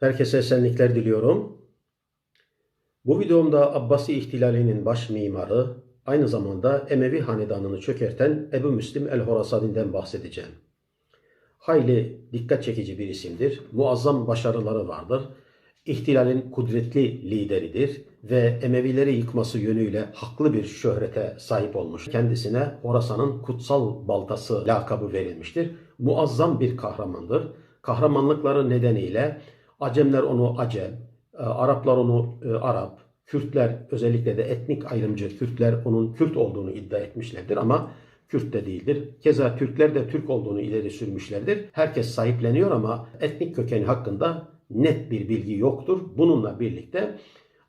Herkese esenlikler diliyorum. Bu videomda Abbasi ihtilalinin baş mimarı, aynı zamanda Emevi hanedanını çökerten Ebu Müslim el-Horasani'den bahsedeceğim. Hayli dikkat çekici bir isimdir. Muazzam başarıları vardır. İhtilalin kudretli lideridir ve Emevileri yıkması yönüyle haklı bir şöhrete sahip olmuş. Kendisine Horasan'ın kutsal baltası lakabı verilmiştir. Muazzam bir kahramandır. Kahramanlıkları nedeniyle Acemler onu Acem, e, Araplar onu e, Arap, Kürtler özellikle de etnik ayrımcı Kürtler onun Kürt olduğunu iddia etmişlerdir ama Kürt de değildir. Keza Türkler de Türk olduğunu ileri sürmüşlerdir. Herkes sahipleniyor ama etnik kökeni hakkında net bir bilgi yoktur. Bununla birlikte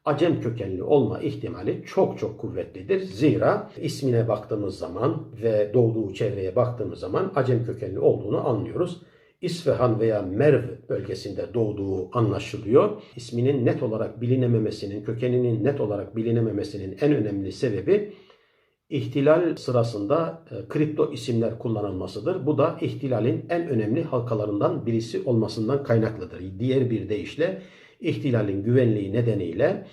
Acem kökenli olma ihtimali çok çok kuvvetlidir. Zira ismine baktığımız zaman ve doğduğu çevreye baktığımız zaman Acem kökenli olduğunu anlıyoruz. İsfahan veya Merv bölgesinde doğduğu anlaşılıyor. İsminin net olarak bilinememesinin, kökeninin net olarak bilinememesinin en önemli sebebi ihtilal sırasında e, kripto isimler kullanılmasıdır. Bu da ihtilalin en önemli halkalarından birisi olmasından kaynaklıdır. Diğer bir deyişle ihtilalin güvenliği nedeniyle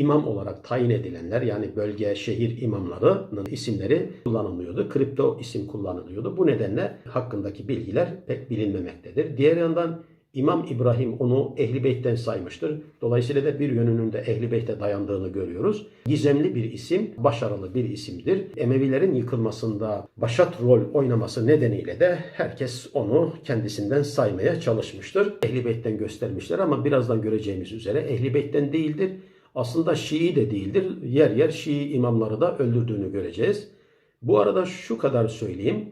imam olarak tayin edilenler yani bölge, şehir imamlarının isimleri kullanılmıyordu. Kripto isim kullanılıyordu. Bu nedenle hakkındaki bilgiler pek bilinmemektedir. Diğer yandan İmam İbrahim onu Ehli Beyt'ten saymıştır. Dolayısıyla da bir yönünün de Ehli Beyt'e dayandığını görüyoruz. Gizemli bir isim, başarılı bir isimdir. Emevilerin yıkılmasında başat rol oynaması nedeniyle de herkes onu kendisinden saymaya çalışmıştır. Ehli Beyt'ten göstermişler ama birazdan göreceğimiz üzere Ehli Beyt'ten değildir. Aslında Şii de değildir. Yer yer Şii imamları da öldürdüğünü göreceğiz. Bu arada şu kadar söyleyeyim.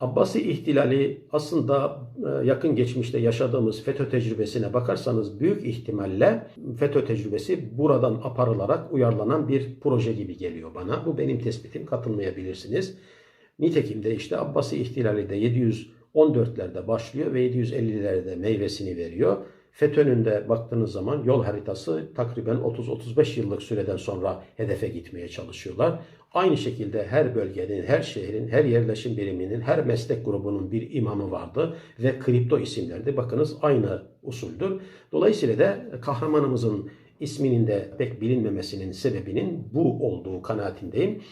Abbasi ihtilali aslında e, yakın geçmişte yaşadığımız FETÖ tecrübesine bakarsanız büyük ihtimalle FETÖ tecrübesi buradan aparılarak uyarlanan bir proje gibi geliyor bana. Bu benim tespitim katılmayabilirsiniz. Nitekim de işte Abbasi ihtilali de 714'lerde başlıyor ve 750'lerde meyvesini veriyor. FETÖ'nün de baktığınız zaman yol haritası takriben 30-35 yıllık süreden sonra hedefe gitmeye çalışıyorlar. Aynı şekilde her bölgenin, her şehrin, her yerleşim biriminin, her meslek grubunun bir imamı vardı ve kripto isimlerdi. Bakınız aynı usuldür. Dolayısıyla da kahramanımızın isminin de pek bilinmemesinin sebebinin bu olduğu kanaatindeyim.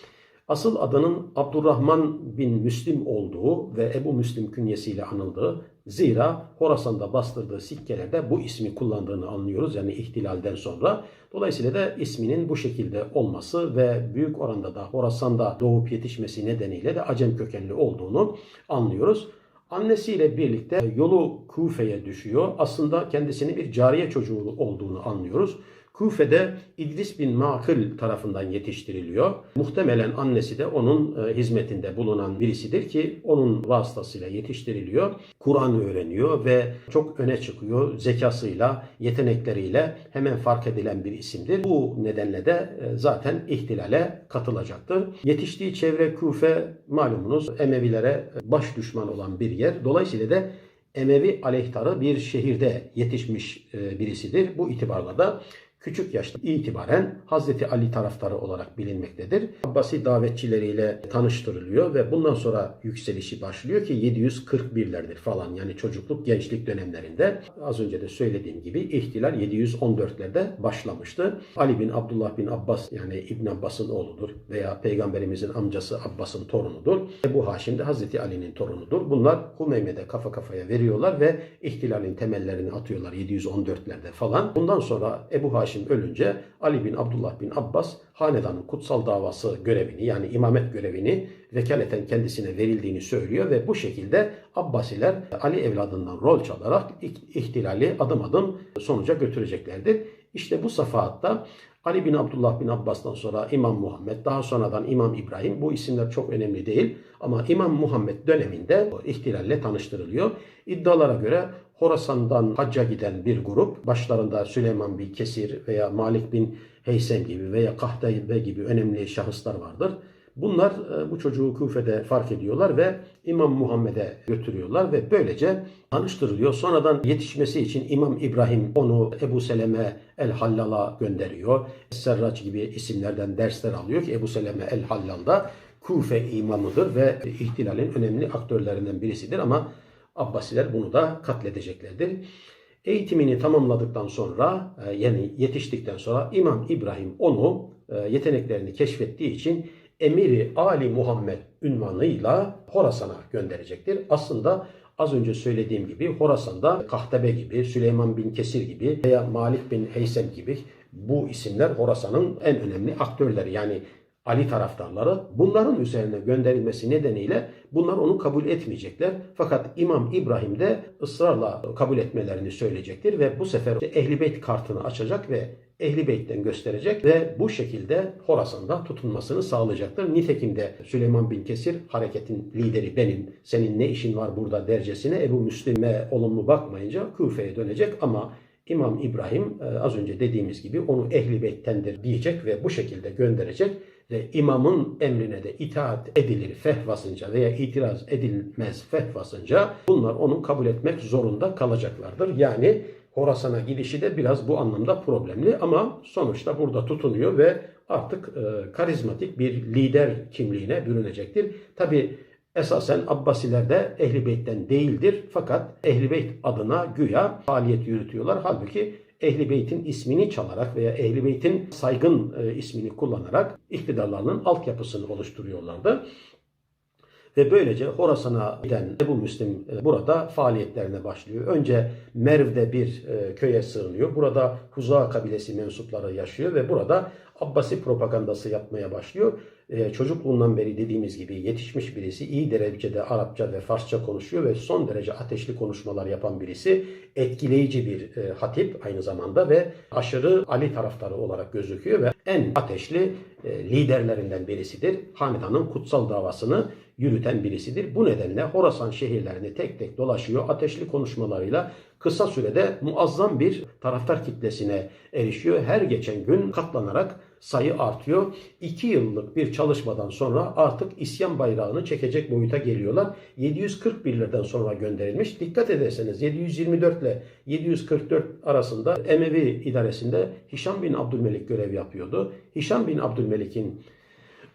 Asıl adının Abdurrahman bin Müslim olduğu ve Ebu Müslim künyesiyle anıldığı zira Horasan'da bastırdığı sikkelerde bu ismi kullandığını anlıyoruz yani ihtilalden sonra. Dolayısıyla da isminin bu şekilde olması ve büyük oranda da Horasan'da doğup yetişmesi nedeniyle de Acem kökenli olduğunu anlıyoruz. Annesiyle birlikte yolu Kufe'ye düşüyor. Aslında kendisini bir cariye çocuğu olduğunu anlıyoruz. Kufe'de İdris bin Makıl tarafından yetiştiriliyor. Muhtemelen annesi de onun e, hizmetinde bulunan birisidir ki onun vasıtasıyla yetiştiriliyor. Kur'an öğreniyor ve çok öne çıkıyor. Zekasıyla, yetenekleriyle hemen fark edilen bir isimdir. Bu nedenle de e, zaten ihtilale katılacaktır. Yetiştiği çevre Kufe malumunuz Emevilere baş düşman olan bir yer. Dolayısıyla da Emevi aleyhtarı bir şehirde yetişmiş e, birisidir. Bu itibarla da küçük yaşta itibaren Hazreti Ali taraftarı olarak bilinmektedir. Abbasi davetçileriyle tanıştırılıyor ve bundan sonra yükselişi başlıyor ki 741'lerdir falan yani çocukluk gençlik dönemlerinde. Az önce de söylediğim gibi ihtilal 714'lerde başlamıştı. Ali bin Abdullah bin Abbas yani İbn Abbas'ın oğludur veya peygamberimizin amcası Abbas'ın torunudur. Ebu Haşim de Hazreti Ali'nin torunudur. Bunlar Humeyme'de kafa kafaya veriyorlar ve ihtilalin temellerini atıyorlar 714'lerde falan. Bundan sonra Ebu Haşim Haşim ölünce Ali bin Abdullah bin Abbas hanedanın kutsal davası görevini yani imamet görevini vekaleten kendisine verildiğini söylüyor ve bu şekilde Abbasiler Ali evladından rol çalarak ihtilali adım adım sonuca götüreceklerdir. İşte bu safahatta Ali bin Abdullah bin Abbas'tan sonra İmam Muhammed, daha sonradan İmam İbrahim bu isimler çok önemli değil ama İmam Muhammed döneminde ihtilalle tanıştırılıyor. İddialara göre Horasan'dan hacca giden bir grup, başlarında Süleyman bin Kesir veya Malik bin Heysem gibi veya Kahtaybe gibi önemli şahıslar vardır. Bunlar e, bu çocuğu Küfe'de fark ediyorlar ve İmam Muhammed'e götürüyorlar ve böylece tanıştırılıyor. Sonradan yetişmesi için İmam İbrahim onu Ebu Seleme el-Hallal'a gönderiyor. Serraç gibi isimlerden dersler alıyor ki Ebu Seleme el-Hallal da Kufe imamıdır ve ihtilalin önemli aktörlerinden birisidir ama Abbasiler bunu da katledeceklerdir. Eğitimini tamamladıktan sonra e, yani yetiştikten sonra İmam İbrahim onu e, yeteneklerini keşfettiği için Emiri Ali Muhammed ünvanıyla Horasan'a gönderecektir. Aslında az önce söylediğim gibi Horasan'da Kahtebe gibi, Süleyman bin Kesir gibi veya Malik bin Heysem gibi bu isimler Horasan'ın en önemli aktörleri. Yani Ali taraftarları bunların üzerine gönderilmesi nedeniyle bunlar onu kabul etmeyecekler. Fakat İmam İbrahim de ısrarla kabul etmelerini söyleyecektir ve bu sefer Ehli kartını açacak ve Ehli Beyt'ten gösterecek ve bu şekilde Horasan'da tutunmasını sağlayacaktır. Nitekim de Süleyman bin Kesir hareketin lideri benim, senin ne işin var burada dercesine Ebu Müslim'e olumlu bakmayınca Küfe'ye dönecek ama İmam İbrahim e, az önce dediğimiz gibi onu Ehli Beyt'tendir diyecek ve bu şekilde gönderecek ve imamın emrine de itaat edilir fehvasınca veya itiraz edilmez fehvasınca bunlar onu kabul etmek zorunda kalacaklardır. Yani Horasan'a gidişi de biraz bu anlamda problemli ama sonuçta burada tutunuyor ve artık e, karizmatik bir lider kimliğine bürünecektir. Tabi esasen Abbasiler de Ehli Beyt'ten değildir fakat Ehli Beyt adına güya faaliyet yürütüyorlar. Halbuki Ehli Beyt'in ismini çalarak veya Ehli Beyt'in saygın e, ismini kullanarak iktidarlarının altyapısını oluşturuyorlardı. Ve böylece Horasan'a giden Ebu Müslim e, burada faaliyetlerine başlıyor. Önce Merv'de bir e, köye sığınıyor. Burada Huza kabilesi mensupları yaşıyor ve burada Abbasi propagandası yapmaya başlıyor. E, çocukluğundan beri dediğimiz gibi yetişmiş birisi, iyi derecede Arapça ve Farsça konuşuyor ve son derece ateşli konuşmalar yapan birisi. Etkileyici bir hatip aynı zamanda ve aşırı Ali taraftarı olarak gözüküyor ve en ateşli liderlerinden birisidir. Hanedanın kutsal davasını yürüten birisidir. Bu nedenle Horasan şehirlerini tek tek dolaşıyor. Ateşli konuşmalarıyla kısa sürede muazzam bir taraftar kitlesine erişiyor. Her geçen gün katlanarak sayı artıyor. İki yıllık bir çalışmadan sonra artık isyan bayrağını çekecek boyuta geliyorlar. 741'lerden sonra gönderilmiş. Dikkat ederseniz 724 ile 744 arasında Emevi idaresinde Hişam bin Abdülmelik görev yapıyordu. Hişam bin Abdülmelik'in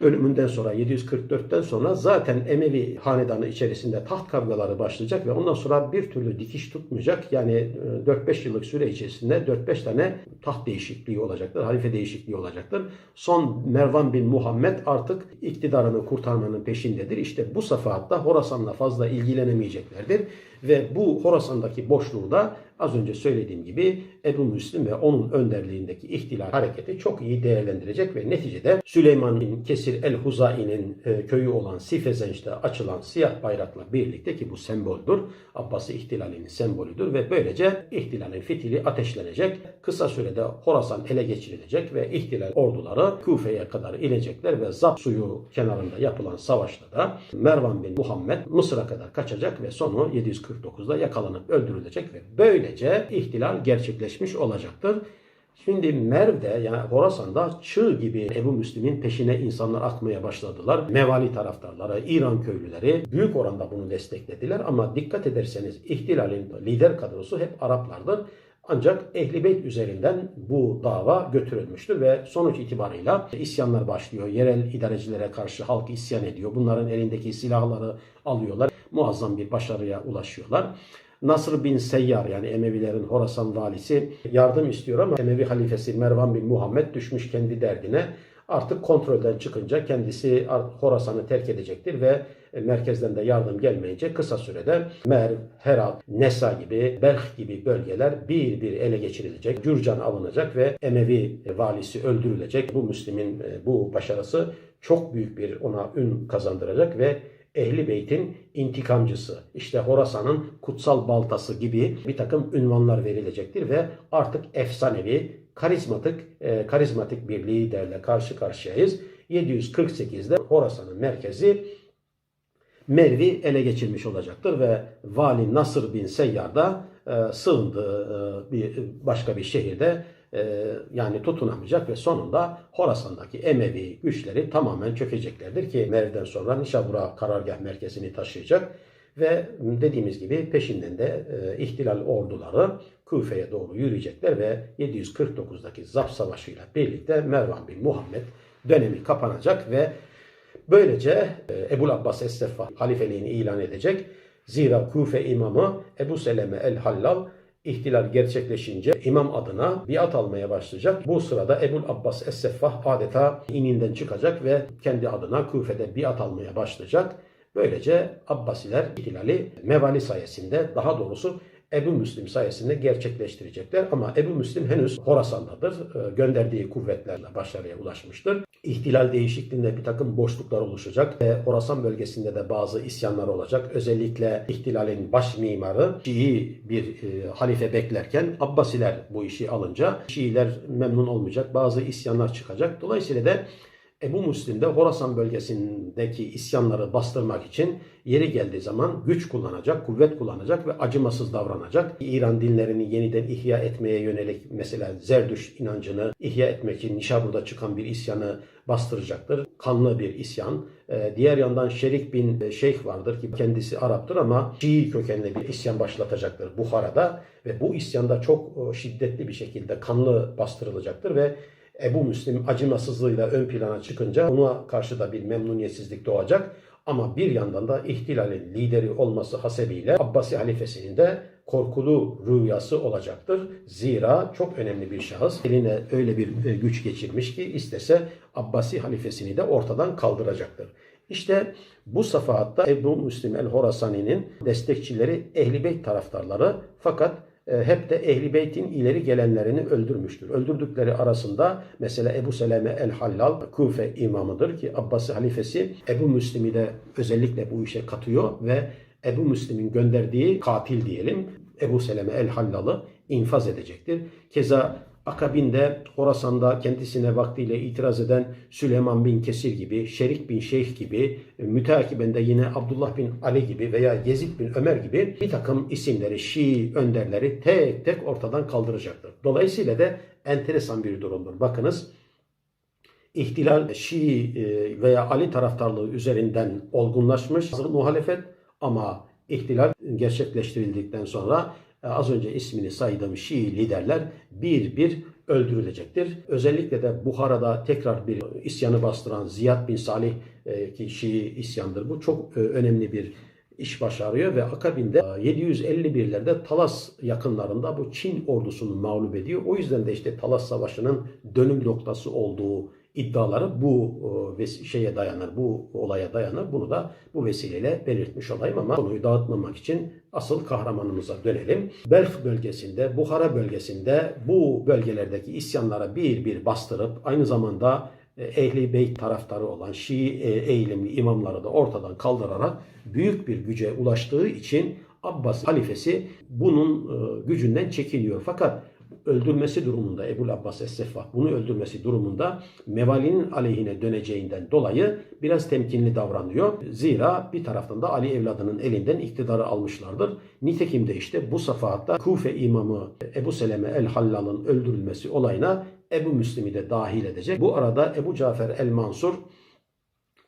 ölümünden sonra 744'ten sonra zaten Emevi hanedanı içerisinde taht kavgaları başlayacak ve ondan sonra bir türlü dikiş tutmayacak. Yani 4-5 e, yıllık süre içerisinde 4-5 tane taht değişikliği olacaktır. Halife değişikliği olacaktır. Son Mervan bin Muhammed artık iktidarını kurtarmanın peşindedir. İşte bu safhatta Horasan'la fazla ilgilenemeyeceklerdir. Ve bu Horasan'daki boşluğu da az önce söylediğim gibi Ebu Müslim ve onun önderliğindeki ihtilal hareketi çok iyi değerlendirecek ve neticede Süleyman bin Kesir el-Huzai'nin e, köyü olan Sifezenç'te açılan siyah bayrakla birlikte ki bu semboldür. Abbasi ihtilalinin sembolüdür ve böylece ihtilalin fitili ateşlenecek. Kısa sürede Horasan ele geçirilecek ve ihtilal orduları Kufe'ye kadar inecekler ve Zap suyu kenarında yapılan savaşta da Mervan bin Muhammed Mısır'a kadar kaçacak ve sonu 749'da yakalanıp öldürülecek ve böylece ihtilal gerçekleşmiş olacaktır. Şimdi Merv'de yani Horasan'da çığ gibi Ebu Müslim'in peşine insanlar akmaya başladılar. Mevali taraftarları, İran köylüleri büyük oranda bunu desteklediler ama dikkat ederseniz ihtilalin lider kadrosu hep Araplardır. Ancak Ehli üzerinden bu dava götürülmüştür ve sonuç itibarıyla isyanlar başlıyor. Yerel idarecilere karşı halk isyan ediyor. Bunların elindeki silahları alıyorlar. Muazzam bir başarıya ulaşıyorlar. Nasr bin Seyyar yani Emevilerin Horasan valisi yardım istiyor ama Emevi halifesi Mervan bin Muhammed düşmüş kendi derdine. Artık kontrolden çıkınca kendisi Horasan'ı terk edecektir ve merkezden de yardım gelmeyince kısa sürede Merv, Herat, Nesa gibi, Belh gibi bölgeler bir bir ele geçirilecek. Cürcan alınacak ve Emevi valisi öldürülecek. Bu Müslim'in e, bu başarısı çok büyük bir ona ün kazandıracak ve Ehli Beyt'in intikamcısı, işte Horasan'ın kutsal baltası gibi bir takım ünvanlar verilecektir ve artık efsanevi, karizmatik, e, karizmatik bir liderle karşı karşıyayız. 748'de Horasan'ın merkezi Mervi ele geçirmiş olacaktır ve Vali Nasır bin Seyyar da e, sığındığı e, bir başka bir şehirde e, yani tutunamayacak ve sonunda Horasan'daki Emevi güçleri tamamen çökeceklerdir ki Merv'den sonra Nişabura karargah merkezini taşıyacak ve dediğimiz gibi peşinden de e, ihtilal orduları Küfe'ye doğru yürüyecekler ve 749'daki Zap Savaşı ile birlikte Mervan bin Muhammed dönemi kapanacak ve böylece e, Ebu Abbas Es-Seffa halifeliğini ilan edecek. Zira Küfe imamı Ebu Seleme el-Hallal İhtilal gerçekleşince imam adına biat almaya başlayacak. Bu sırada Ebul Abbas Es-Seffah adeta ininden çıkacak ve kendi adına Küfe'de biat almaya başlayacak. Böylece Abbasiler ihtilali Mevali sayesinde daha doğrusu Ebu Müslim sayesinde gerçekleştirecekler. Ama Ebu Müslim henüz Horasan'dadır. Ee, Gönderdiği kuvvetlerle başarıya ulaşmıştır. İhtilal değişikliğinde bir takım boşluklar oluşacak ve Horasan bölgesinde de bazı isyanlar olacak. Özellikle ihtilalin baş mimarı Şii bir e, halife beklerken Abbasiler bu işi alınca Şiiler memnun olmayacak. Bazı isyanlar çıkacak. Dolayısıyla da Ebu Müslim de Horasan bölgesindeki isyanları bastırmak için yeri geldiği zaman güç kullanacak, kuvvet kullanacak ve acımasız davranacak. İran dinlerini yeniden ihya etmeye yönelik mesela Zerdüş inancını ihya etmek için Nişabur'da çıkan bir isyanı bastıracaktır. Kanlı bir isyan. Ee, Diğer yandan Şerik bin Şeyh vardır ki kendisi Arap'tır ama Şii kökenli bir isyan başlatacaktır Buhara'da ve bu isyanda çok e, şiddetli bir şekilde kanlı bastırılacaktır ve Ebu Müslim acımasızlığıyla ön plana çıkınca ona karşı da bir memnuniyetsizlik doğacak. Ama bir yandan da ihtilalin lideri olması hasebiyle Abbasi halifesinin de korkulu rüyası olacaktır. Zira çok önemli bir şahıs eline öyle bir e, güç geçirmiş ki istese Abbasi halifesini de ortadan kaldıracaktır. İşte bu safahatta Ebu Müslim el-Horasani'nin destekçileri Ehl-i Beyt taraftarları fakat hep de Ehli Beyt'in ileri gelenlerini öldürmüştür. Öldürdükleri arasında mesela Ebu Seleme el-Hallal Kufe imamıdır ki Abbasi halifesi Ebu Müslim'i de özellikle bu işe katıyor ve Ebu Müslim'in gönderdiği katil diyelim Ebu Seleme el-Hallal'ı infaz edecektir. Keza Akabinde Horasan'da kendisine vaktiyle itiraz eden Süleyman bin Kesir gibi, Şerik bin Şeyh gibi, müteakiben de yine Abdullah bin Ali gibi veya Yezid bin Ömer gibi bir takım isimleri, Şii önderleri tek tek ortadan kaldıracaktır. Dolayısıyla da enteresan bir durumdur. Bakınız ihtilal Şii e, veya Ali taraftarlığı üzerinden olgunlaşmış muhalefet ama ihtilal gerçekleştirildikten sonra e, az önce ismini saydığım Şii liderler bir bir öldürülecektir. Özellikle de Buhara'da tekrar bir isyanı bastıran Ziyad bin Salih e, ki Şii isyandır. Bu çok e, önemli bir iş başarıyor ve akabinde 751'lerde Talas yakınlarında bu Çin ordusunu mağlup ediyor. O yüzden de işte Talas Savaşı'nın dönüm noktası olduğu iddiaları bu e, şeye dayanır, bu olaya dayanır. Bunu da bu vesileyle belirtmiş olayım ama konuyu dağıtmamak için asıl kahramanımıza dönelim. Belf bölgesinde, Buhara bölgesinde bu bölgelerdeki isyanlara bir bir bastırıp aynı zamanda e, Ehli Beyt taraftarı olan Şii e, eğilimli imamları da ortadan kaldırarak büyük bir güce ulaştığı için Abbas halifesi bunun gücünden çekiniyor. Fakat öldürmesi durumunda Ebu Abbas Es-Seffah bunu öldürmesi durumunda Mevali'nin aleyhine döneceğinden dolayı biraz temkinli davranıyor. Zira bir taraftan da Ali evladının elinden iktidarı almışlardır. Nitekim de işte bu safahatta Kufe imamı Ebu Seleme el-Hallal'ın öldürülmesi olayına Ebu Müslim'i de dahil edecek. Bu arada Ebu Cafer el-Mansur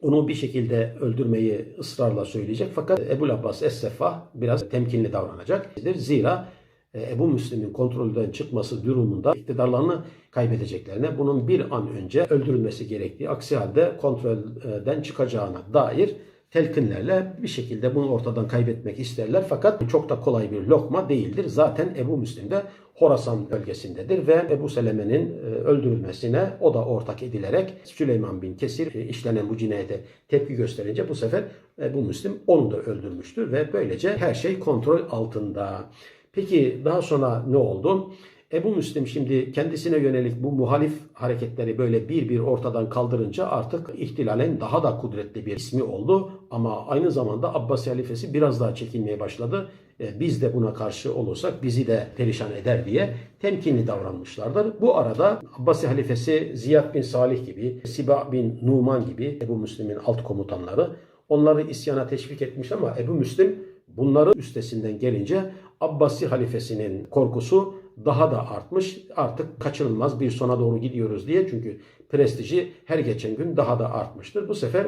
onu bir şekilde öldürmeyi ısrarla söyleyecek. Fakat Ebu Abbas Es-Seffah biraz temkinli davranacak. Zira Ebu Müslim'in kontrolden çıkması durumunda iktidarlarını kaybedeceklerine, bunun bir an önce öldürülmesi gerektiği, aksi halde kontrolden çıkacağına dair telkinlerle bir şekilde bunu ortadan kaybetmek isterler. Fakat çok da kolay bir lokma değildir. Zaten Ebu Müslim de Horasan bölgesindedir ve Ebu Seleme'nin e, öldürülmesine o da ortak edilerek Süleyman bin Kesir e, işlenen bu cinayete tepki gösterince bu sefer Ebu Müslim onu da öldürmüştür ve böylece her şey kontrol altında. Peki daha sonra ne oldu? Ebu Müslim şimdi kendisine yönelik bu muhalif hareketleri böyle bir bir ortadan kaldırınca artık ihtilalen daha da kudretli bir ismi oldu. Ama aynı zamanda Abbasi halifesi biraz daha çekinmeye başladı. E, biz de buna karşı olursak bizi de perişan eder diye temkinli davranmışlardır. Bu arada Abbasi halifesi Ziyad bin Salih gibi, Siba bin Numan gibi Ebu Müslim'in alt komutanları onları isyana teşvik etmiş ama Ebu Müslim bunları üstesinden gelince Abbasi halifesinin korkusu daha da artmış. Artık kaçınılmaz bir sona doğru gidiyoruz diye. Çünkü prestiji her geçen gün daha da artmıştır. Bu sefer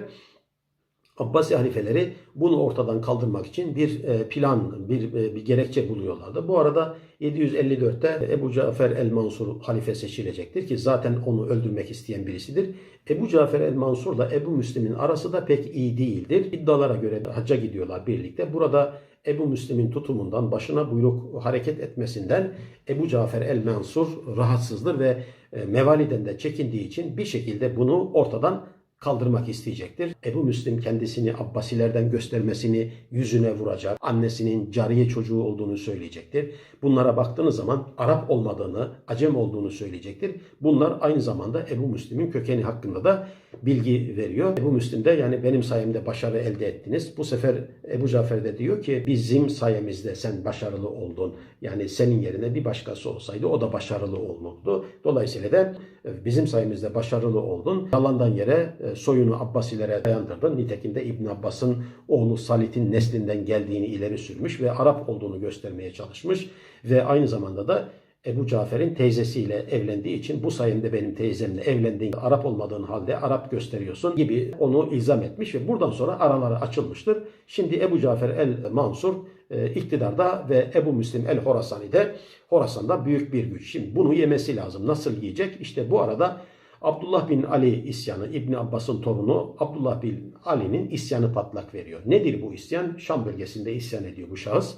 Abbasi halifeleri bunu ortadan kaldırmak için bir e, plan, bir, e, bir gerekçe buluyorlardı. Bu arada 754'te Ebu Cafer el-Mansur halife seçilecektir ki zaten onu öldürmek isteyen birisidir. Ebu Cafer el-Mansur ile Ebu Müslim'in arası da pek iyi değildir. İddialara göre hacca gidiyorlar birlikte. Burada Ebu Müslim'in tutumundan, başına buyruk hareket etmesinden Ebu Cafer el-Mansur rahatsızdır ve e, Mevali'den de çekindiği için bir şekilde bunu ortadan kaldırmak isteyecektir. Ebu Müslim kendisini Abbasilerden göstermesini yüzüne vuracak. Annesinin cariye çocuğu olduğunu söyleyecektir. Bunlara baktığınız zaman Arap olmadığını, Acem olduğunu söyleyecektir. Bunlar aynı zamanda Ebu Müslim'in kökeni hakkında da bilgi veriyor. Ebu Müslim de yani benim sayemde başarı elde ettiniz. Bu sefer Ebu Cafer de diyor ki bizim sayemizde sen başarılı oldun. Yani senin yerine bir başkası olsaydı o da başarılı olurdu. Dolayısıyla da e, bizim sayemizde başarılı oldun. Yalandan yere e, soyunu Abbasilere dayandırdın. Nitekim de İbn Abbas'ın oğlu Salit'in neslinden geldiğini ileri sürmüş ve Arap olduğunu göstermeye çalışmış. Ve aynı zamanda da Ebu Cafer'in teyzesiyle evlendiği için bu sayemde benim teyzemle evlendiğin Arap olmadığın halde Arap gösteriyorsun gibi onu ilzam etmiş ve buradan sonra araları açılmıştır. Şimdi Ebu Cafer el-Mansur e, iktidarda ve Ebu Müslim el-Horasani de Horasan'da büyük bir güç. Şimdi bunu yemesi lazım. Nasıl yiyecek? İşte bu arada Abdullah bin Ali isyanı, İbni Abbas'ın torunu Abdullah bin Ali'nin isyanı patlak veriyor. Nedir bu isyan? Şam bölgesinde isyan ediyor bu şahıs.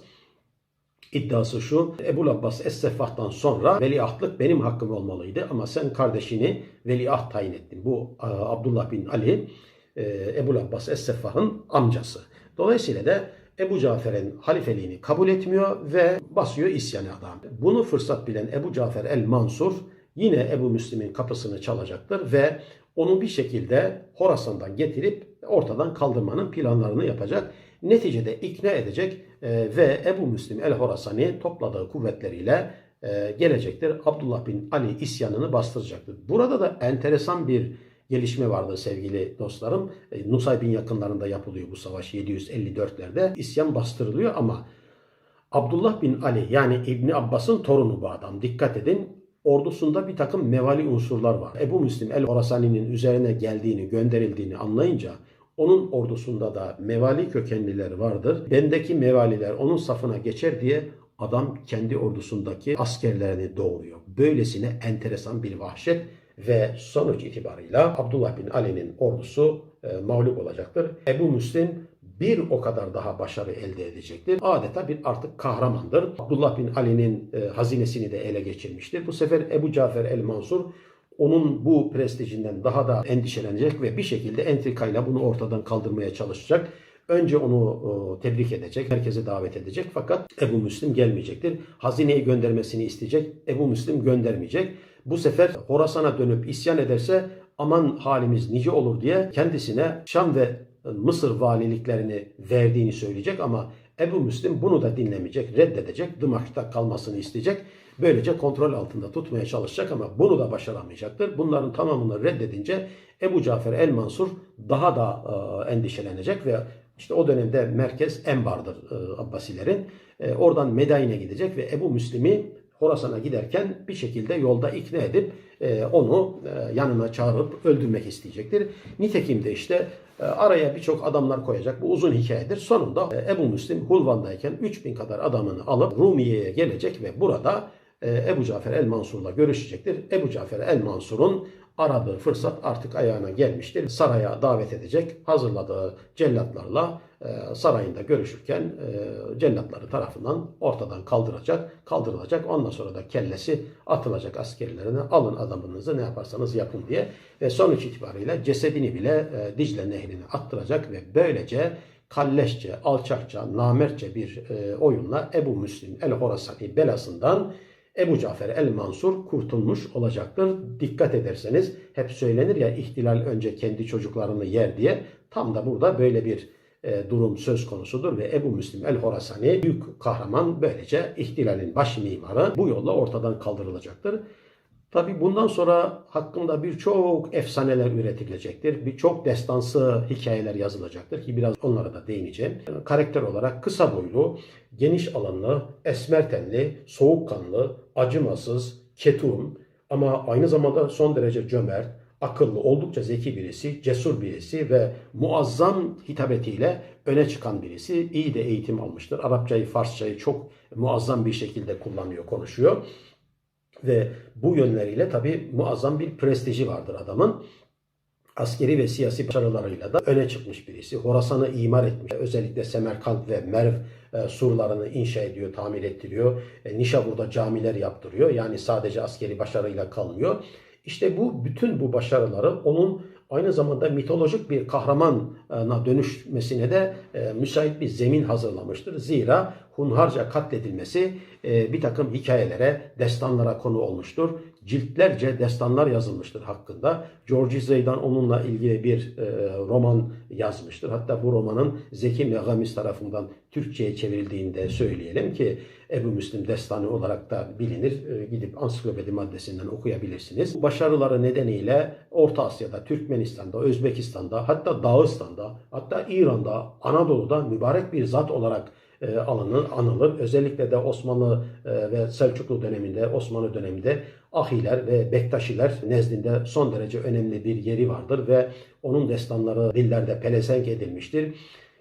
İddiası şu, Ebu Abbas Es-Seffah'tan sonra veliahtlık benim hakkım olmalıydı ama sen kardeşini veliaht tayin ettin. Bu e, Abdullah bin Ali, e, Ebu Abbas Es-Seffah'ın amcası. Dolayısıyla da Ebu Cafer'in halifeliğini kabul etmiyor ve basıyor isyanı adam. Bunu fırsat bilen Ebu Cafer el-Mansur yine Ebu Müslim'in kapısını çalacaktır ve onu bir şekilde Horasan'dan getirip ortadan kaldırmanın planlarını yapacak. Neticede ikna edecek e, ve Ebu Müslim el-Horasani topladığı kuvvetleriyle e, gelecektir. Abdullah bin Ali isyanını bastıracaktır. Burada da enteresan bir gelişme vardı sevgili dostlarım. E, Nusaybin yakınlarında yapılıyor bu savaş 754'lerde. İsyan bastırılıyor ama Abdullah bin Ali yani İbni Abbas'ın torunu bu adam. Dikkat edin ordusunda bir takım mevali unsurlar var. Ebu Müslim el-Horasani'nin üzerine geldiğini, gönderildiğini anlayınca onun ordusunda da mevali kökenliler vardır. Bendeki mevaliler onun safına geçer diye adam kendi ordusundaki askerlerini doğuruyor. Böylesine enteresan bir vahşet ve sonuç itibarıyla Abdullah bin Ali'nin ordusu e, mağlup olacaktır. Ebu Müslim bir o kadar daha başarı elde edecektir. Adeta bir artık kahramandır. Abdullah bin Ali'nin e, hazinesini de ele geçirmiştir. Bu sefer Ebu Cafer el-Mansur onun bu prestijinden daha da endişelenecek ve bir şekilde entrikayla bunu ortadan kaldırmaya çalışacak. Önce onu tebrik edecek, herkese davet edecek fakat Ebu Müslim gelmeyecektir. Hazineyi göndermesini isteyecek, Ebu Müslim göndermeyecek. Bu sefer Horasan'a dönüp isyan ederse aman halimiz nice olur diye kendisine Şam ve Mısır valiliklerini verdiğini söyleyecek ama Ebu Müslim bunu da dinlemeyecek, reddedecek, Dımaş'ta kalmasını isteyecek. Böylece kontrol altında tutmaya çalışacak ama bunu da başaramayacaktır. Bunların tamamını reddedince Ebu Cafer el-Mansur daha da e, endişelenecek ve işte o dönemde merkez Enbar'dır e, Abbasilerin. E, oradan Medayne gidecek ve Ebu Müslim'i Horasan'a giderken bir şekilde yolda ikna edip e, onu e, yanına çağırıp öldürmek isteyecektir. Nitekim de işte e, araya birçok adamlar koyacak. Bu uzun hikayedir. Sonunda e, Ebu Müslim Hulvan'dayken 3000 kadar adamını alıp Rumiye'ye gelecek ve burada Ebu Cafer el-Mansur'la görüşecektir. Ebu Cafer el-Mansur'un aradığı fırsat artık ayağına gelmiştir. Saraya davet edecek. Hazırladığı cellatlarla e, sarayında görüşürken e, cellatları tarafından ortadan kaldıracak, kaldırılacak. Ondan sonra da kellesi atılacak askerlerine. Alın adamınızı ne yaparsanız yapın diye. Ve sonuç itibariyle cesedini bile Dicle nehrine attıracak ve böylece kalleşçe, alçakça, namertçe bir oyunla Ebu Müslim el-Horasani belasından Ebu Cafer el-Mansur kurtulmuş olacaktır. Dikkat ederseniz hep söylenir ya ihtilal önce kendi çocuklarını yer diye. Tam da burada böyle bir e, durum söz konusudur ve Ebu Müslim el-Horasani büyük kahraman böylece ihtilalin baş mimarı bu yolla ortadan kaldırılacaktır. Tabi bundan sonra hakkında birçok efsaneler üretilecektir. Birçok destansı hikayeler yazılacaktır ki biraz onlara da değineceğim. Karakter olarak kısa boylu, geniş alanlı, esmer tenli, soğukkanlı, acımasız, ketum ama aynı zamanda son derece cömert, akıllı, oldukça zeki birisi, cesur birisi ve muazzam hitabetiyle öne çıkan birisi. İyi de eğitim almıştır. Arapçayı, Farsçayı çok muazzam bir şekilde kullanıyor, konuşuyor. Ve bu yönleriyle tabii muazzam bir prestiji vardır adamın askeri ve siyasi başarılarıyla da öne çıkmış birisi. Horasan'ı imar etmiş. Özellikle Semerkant ve Merv e, surlarını inşa ediyor, tamir ettiriyor. E, Nişabur'da camiler yaptırıyor. Yani sadece askeri başarıyla kalmıyor. İşte bu bütün bu başarıları onun aynı zamanda mitolojik bir kahramana dönüşmesine de e, müsait bir zemin hazırlamıştır. Zira hunharca katledilmesi e, bir takım hikayelere, destanlara konu olmuştur. Ciltlerce destanlar yazılmıştır hakkında. George Zeydan onunla ilgili bir e, roman yazmıştır. Hatta bu romanın Zeki Megamis tarafından Türkçe'ye çevrildiğinde söyleyelim ki Ebu Müslim destanı olarak da bilinir. E, gidip ansiklopedi maddesinden okuyabilirsiniz. Başarıları nedeniyle Orta Asya'da, Türkmenistan'da, Özbekistan'da, hatta Dağıstan'da, hatta İran'da, Anadolu'da mübarek bir zat olarak e, alınır, anılır. Özellikle de Osmanlı e, ve Selçuklu döneminde, Osmanlı döneminde Ahiler ve Bektaşiler nezdinde son derece önemli bir yeri vardır ve onun destanları dillerde pelesenk edilmiştir.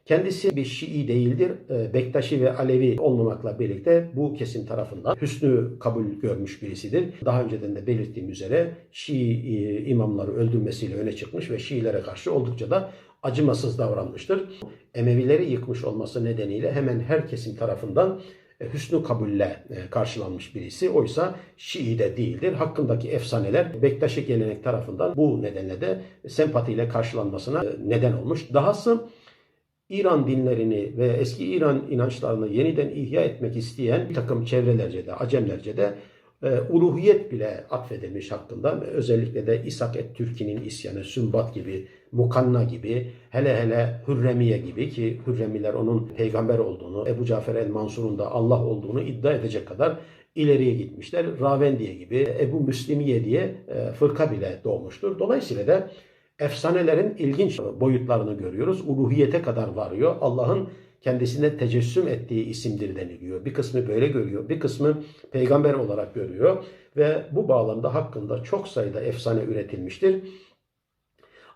Kendisi bir Şii değildir. E, Bektaşi ve Alevi olmamakla birlikte bu kesim tarafından hüsnü kabul görmüş birisidir. Daha önceden de belirttiğim üzere Şii imamları öldürmesiyle öne çıkmış ve Şiilere karşı oldukça da acımasız davranmıştır. Emevileri yıkmış olması nedeniyle hemen her kesim tarafından e, hüsnü kabulle e, karşılanmış birisi. Oysa Şii de değildir. Hakkındaki efsaneler Bektaşi gelenek tarafından bu nedenle de sempatiyle karşılanmasına e, neden olmuş. Dahası İran dinlerini ve eski İran inançlarını yeniden ihya etmek isteyen bir takım çevrelerce de, Acemlerce de e, uluhiyet bile atfedilmiş hakkında. Özellikle de İshak et-Türki'nin isyanı, Sümbat gibi, Mukanna gibi, hele hele Hürremiye gibi ki Hürremiler onun peygamber olduğunu, Ebu Cafer el-Mansur'un da Allah olduğunu iddia edecek kadar ileriye gitmişler. Ravendiye gibi, Ebu Müslimiye diye e, fırka bile doğmuştur. Dolayısıyla da efsanelerin ilginç boyutlarını görüyoruz. Uluhiyete kadar varıyor. Allah'ın kendisine tecessüm ettiği isimdir deniliyor. Bir kısmı böyle görüyor, bir kısmı peygamber olarak görüyor ve bu bağlamda hakkında çok sayıda efsane üretilmiştir.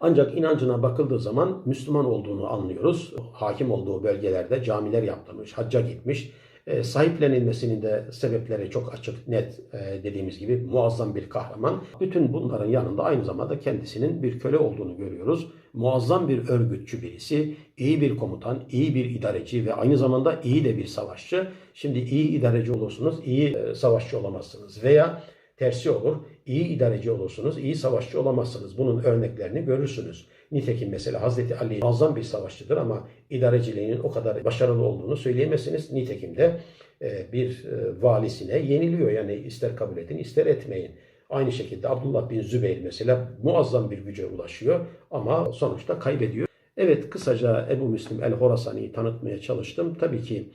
Ancak inancına bakıldığı zaman Müslüman olduğunu anlıyoruz. Hakim olduğu bölgelerde camiler yaptırmış, hacca gitmiş, e, sahiplenilmesinin de sebepleri çok açık, net e, dediğimiz gibi muazzam bir kahraman. Bütün bunların yanında aynı zamanda kendisinin bir köle olduğunu görüyoruz. Muazzam bir örgütçü birisi, iyi bir komutan, iyi bir idareci ve aynı zamanda iyi de bir savaşçı. Şimdi iyi idareci olursunuz, iyi e, savaşçı olamazsınız veya tersi olur. İyi idareci olursunuz, iyi savaşçı olamazsınız. Bunun örneklerini görürsünüz. Nitekim mesela Hazreti Ali muazzam bir savaşçıdır ama idareciliğinin o kadar başarılı olduğunu söyleyemezsiniz. Nitekim de e, bir e, valisine yeniliyor. Yani ister kabul edin ister etmeyin. Aynı şekilde Abdullah bin Zübeyir mesela muazzam bir güce ulaşıyor ama sonuçta kaybediyor. Evet kısaca Ebu Müslim el-Horasani'yi tanıtmaya çalıştım. Tabii ki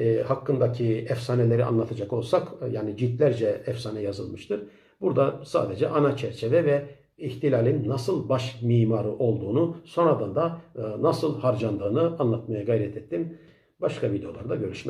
e, hakkındaki efsaneleri anlatacak olsak yani ciltlerce efsane yazılmıştır. Burada sadece ana çerçeve ve ihtilalin nasıl baş mimarı olduğunu, sonradan da e, nasıl harcandığını anlatmaya gayret ettim. Başka videolarda görüşmek